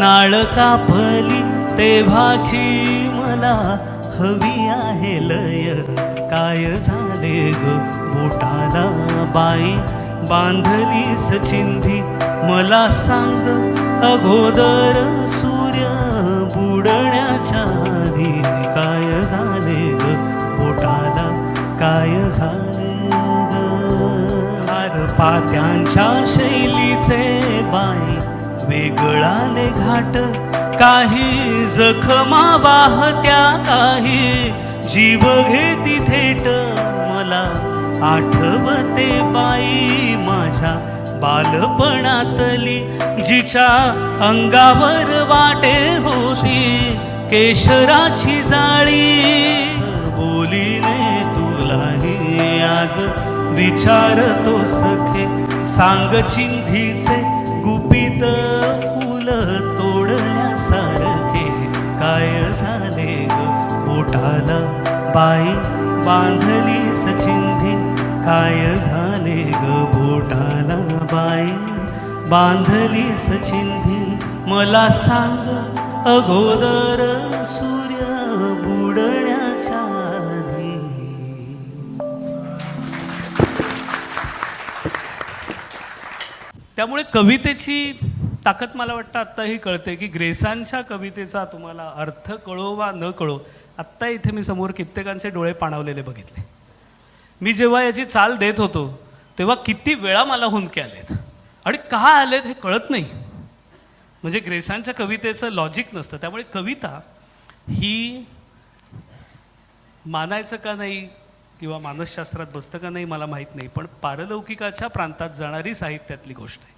नाळ कापली तेव्हाची मला हवी आहे लय. काय झाले ग बोटाला बाई? बांधली सचिंधी मला सांग अगोदर सूर्य बुडण्याच्या आधी काय झाले ग बोटाला? काय झाले ग? हार पात्यांच्या शैलीचे बाई. वेगळाले घाट काही जखमा वाहत्या काही. जीव घेती थेट मला आठवते बाई माझ्या बालपणातली जिच्या अंगावर वाटे होती. केशराची जाळी बोलीने तुलाही आज विचारतो सखे. सांग चिंधीचे गुपित फुल तोडल्यासारखे काय झाले ग पोटाला? बाई बांधली सचिंधी. काय झाले ग बोटाला बाई बांधली सचिंधी. मला सांग अगोदर सूर्य त्यामुळे कवितेची ताकद मला वाटतं आत्ताही कळते की ग्रेसांच्या कवितेचा तुम्हाला अर्थ कळो वा न कळो आत्ता इथे मी समोर कित्येकांचे डोळे पाणावलेले बघितले. मी जेव्हा याची चाल देत होतो तेव्हा किती वेळा मला हुंदके आलेत? आणि का आलेत हे कळत नाही. म्हणजे ग्रेसांच्या कवितेचं लॉजिक नसतं त्यामुळे कविता ही मानायचं का नाही किंवा मानसशास्त्रात बसतं का नाही मला माहीत नाही पण पारलौकिकाच्या प्रांतात जाणारी साहित्यातली गोष्ट आहे.